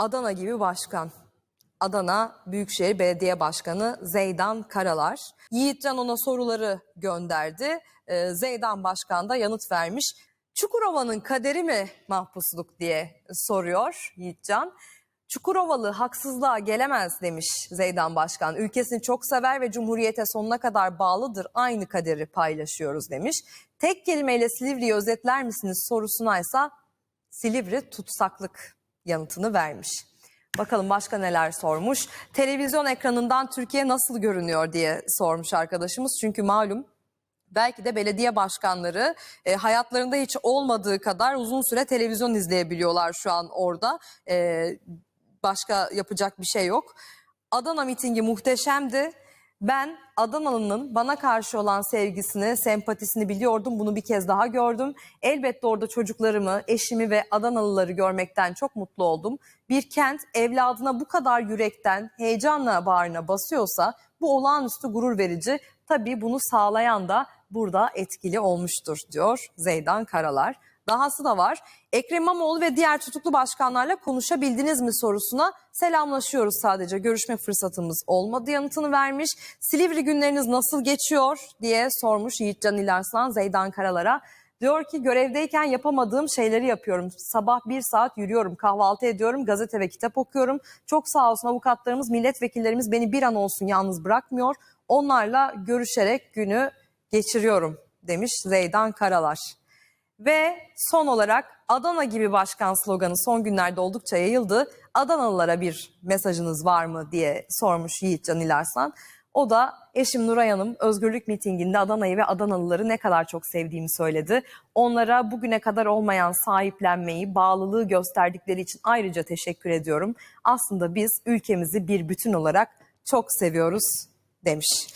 Adana gibi başkan. Adana Büyükşehir Belediye Başkanı Zeydan Karalar. Yiğitcan ona soruları gönderdi. Ee, Zeydan Başkan da yanıt vermiş. Çukurova'nın kaderi mi mahpusluk diye soruyor Yiğitcan. Çukurovalı haksızlığa gelemez demiş Zeydan Başkan. Ülkesini çok sever ve Cumhuriyete sonuna kadar bağlıdır. Aynı kaderi paylaşıyoruz demiş. Tek kelimeyle Silivri'yi özetler misiniz sorusuna ise Silivri tutsaklık yanıtını vermiş. Bakalım başka neler sormuş. Televizyon ekranından Türkiye nasıl görünüyor diye sormuş arkadaşımız. Çünkü malum belki de belediye başkanları e, hayatlarında hiç olmadığı kadar uzun süre televizyon izleyebiliyorlar şu an orada. E, başka yapacak bir şey yok. Adana mitingi muhteşemdi. Ben Adanalı'nın bana karşı olan sevgisini, sempatisini biliyordum. Bunu bir kez daha gördüm. Elbette orada çocuklarımı, eşimi ve Adanalıları görmekten çok mutlu oldum. Bir kent evladına bu kadar yürekten, heyecanla bağrına basıyorsa bu olağanüstü gurur verici. Tabii bunu sağlayan da burada etkili olmuştur diyor Zeydan Karalar. Dahası da var. Ekrem İmamoğlu ve diğer tutuklu başkanlarla konuşabildiniz mi sorusuna selamlaşıyoruz sadece. Görüşme fırsatımız olmadı yanıtını vermiş. Silivri günleriniz nasıl geçiyor diye sormuş Yiğitcan İlarslan Zeydan Karalar'a. Diyor ki görevdeyken yapamadığım şeyleri yapıyorum. Sabah bir saat yürüyorum, kahvaltı ediyorum, gazete ve kitap okuyorum. Çok sağ olsun avukatlarımız, milletvekillerimiz beni bir an olsun yalnız bırakmıyor. Onlarla görüşerek günü geçiriyorum demiş Zeydan Karalar. Ve son olarak Adana gibi başkan sloganı son günlerde oldukça yayıldı. Adanalılara bir mesajınız var mı diye sormuş Yiğitcan İlarslan. O da eşim Nuray Hanım özgürlük mitinginde Adana'yı ve Adanalıları ne kadar çok sevdiğimi söyledi. Onlara bugüne kadar olmayan sahiplenmeyi, bağlılığı gösterdikleri için ayrıca teşekkür ediyorum. Aslında biz ülkemizi bir bütün olarak çok seviyoruz demiş.